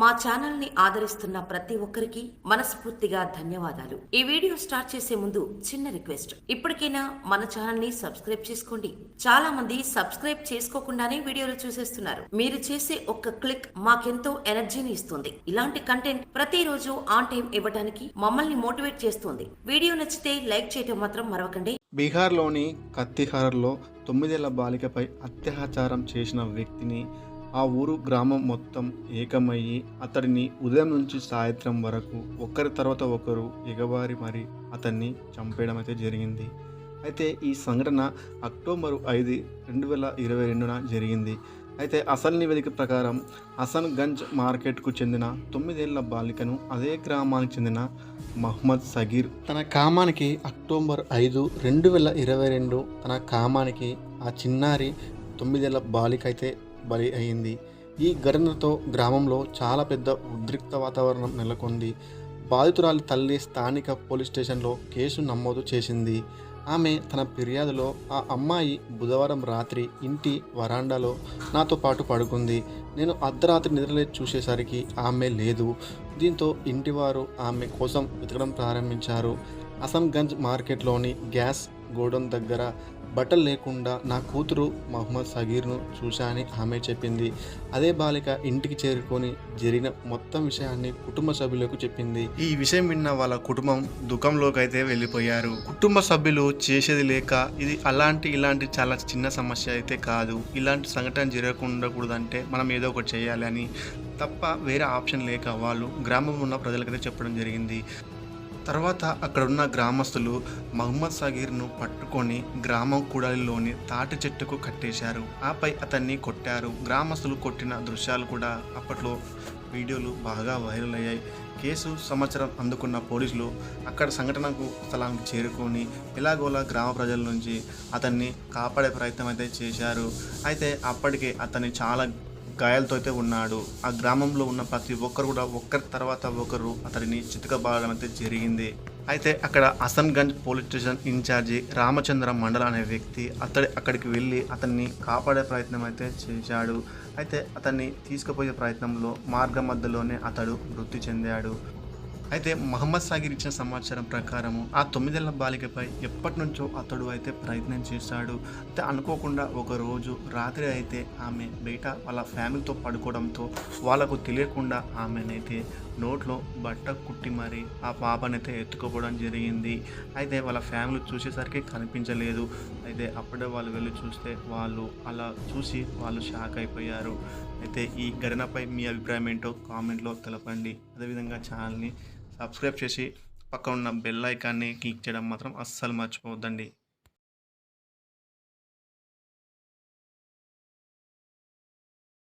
మా ఛానల్ని ఆదరిస్తున్న ప్రతి ఒక్కరికి మనస్ఫూర్తిగా ధన్యవాదాలు. ఈ వీడియో స్టార్ట్ చేసే ముందు చిన్న రిక్వెస్ట్. ఇప్పటికైనా మన ఛానల్ని సబ్స్క్రైబ్ చేసుకోండి. చాలా మంది సబ్స్క్రైబ్ చేసుకోకుండానే వీడియోలు చూసేస్తున్నారు. మీరు చేసే ఒక్క క్లిక్ మాకెంతో ఎనర్జీని ఇస్తుంది. ఇలాంటి కంటెంట్ ప్రతిరోజు ఆన్ టైం ఇవ్వడానికి మమ్మల్ని మోటివేట్ చేస్తుంది. వీడియో నచ్చితే లైక్ చేయటం మాత్రం మరవకండి. బీహార్లోని కత్తిహార్లో తొమ్మిదేళ్ళ బాలికపై అత్యాచారం చేసిన వ్యక్తిని ఆ ఊరు గ్రామం మొత్తం ఏకమయ్యి అతడిని ఉదయం నుంచి సాయంత్రం వరకు ఒకరి తర్వాత ఒకరు ఎగవారి మరి అతన్ని చంపేయడం అయితే జరిగింది. అయితే ఈ సంఘటన అక్టోబర్ ఐదు రెండు వేల ఇరవై రెండున జరిగింది. అయితే అసలు నివేదిక ప్రకారం హసన్ గంజ్ మార్కెట్కు చెందిన తొమ్మిదేళ్ళ బాలికను అదే గ్రామానికి చెందిన మహమ్మద్ సగీర్ తన కామానికి అక్టోబర్ ఐదు రెండు వేల ఇరవై రెండు తన కామానికి ఆ చిన్నారి తొమ్మిదేళ్ళ బాలిక అయితే బలి అయింది. ఈ ఘటనతో గ్రామంలో చాలా పెద్ద ఉద్రిక్త వాతావరణం నెలకొంది. బాధితురాలి తల్లి స్థానిక పోలీస్ స్టేషన్లో కేసు నమోదు చేసింది. ఆమె తన ఫిర్యాదులో ఆ అమ్మాయి బుధవారం రాత్రి ఇంటి వరాండాలో నాతో పాటు పడుకుంది. నేను అర్ధరాత్రి నిద్రలే చూసేసరికి ఆమె లేదు. దీంతో ఇంటివారు ఆమె కోసం వెతకడం ప్రారంభించారు. అసంగంజ్ మార్కెట్లోని గ్యాస్ గోడౌన్ దగ్గర బట్టలు లేకుండా నా కూతురు మహమ్మద్ సగీర్ను చూశాని ఆమె చెప్పింది. అదే బాలిక ఇంటికి చేరుకొని జరిగిన మొత్తం విషయాన్ని కుటుంబ సభ్యులకు చెప్పింది. ఈ విషయం విన్న వాళ్ళ కుటుంబం దుఃఖంలోకి అయితే వెళ్ళిపోయారు. కుటుంబ సభ్యులు చేసేది లేక ఇది అలాంటి ఇలాంటి చాలా చిన్న సమస్య అయితే కాదు. ఇలాంటి సంఘటన జరగకుండకూడదంటే మనం ఏదో ఒకటి చేయాలి అని తప్ప వేరే ఆప్షన్ లేక వాళ్ళు గ్రామంలో ఉన్న ప్రజలకైతే చెప్పడం జరిగింది. తర్వాత అక్కడ ఉన్న గ్రామస్తులు మహమ్మద్ సగీర్ను పట్టుకొని గ్రామం కూడలిలోని తాటి చెట్టుకు కట్టేశారు. ఆపై అతన్ని కొట్టారు. గ్రామస్తులు కొట్టిన దృశ్యాలు కూడా అప్పట్లో వీడియోలు బాగా వైరల్ అయ్యాయి. కేసు సమాచారం అందుకున్న పోలీసులు అక్కడ సంఘటనకు స్థలానికి చేరుకొని ఎలాగోలా గ్రామ ప్రజల నుంచి అతన్ని కాపాడే ప్రయత్నం అయితే చేశారు. అయితే అప్పటికే అతన్ని చాలా గాయాలతో అయితే ఉన్నాడు. ఆ గ్రామంలో ఉన్న ప్రతి ఒక్కరు కూడా ఒక్కరి తర్వాత ఒకరు అతడిని చితకబాగడం అయితే జరిగింది. అయితే అక్కడ Hasanganj police station incharge Ramachandra Mandal అనే వ్యక్తి అతడి అక్కడికి వెళ్ళి అతన్ని కాపాడే ప్రయత్నం అయితే చేశాడు. అయితే అతన్ని తీసుకుపోయే ప్రయత్నంలో మార్గ మధ్యలోనే అతడు మృతి చెందాడు. అయితే మహమ్మద్ సాగిర్ ఇచ్చిన సమాచారం ప్రకారము ఆ తొమ్మిదేళ్ళ బాలికపై ఎప్పటి నుంచో అతడు అయితే ప్రయత్నం చేశాడు. అయితే అనుకోకుండా ఒకరోజు రాత్రి అయితే ఆమె బయట వాళ్ళ ఫ్యామిలీతో పడుకోవడంతో వాళ్ళకు తెలియకుండా ఆమెనైతే నోట్లో బట్ట కుట్టి మరి ఆ పాపనైతే ఎత్తుకోవడం జరిగింది. అయితే వాళ్ళ ఫ్యామిలీ చూసేసరికి కనిపించలేదు. అయితే అప్పుడే వాళ్ళు వెళ్ళి చూస్తే వాళ్ళు అలా చూసి వాళ్ళు షాక్ అయిపోయారు. అయితే ఈ ఘటనపై మీ అభిప్రాయం ఏంటో కామెంట్లో తెలపండి. అదేవిధంగా ఛానల్ని సబ్స్క్రైబ్ చేసి పక్కన ఉన్న బెల్ ఐకాన్ని క్లిక్ చేయడం మాత్రం అస్సలు మర్చిపోవద్దండి.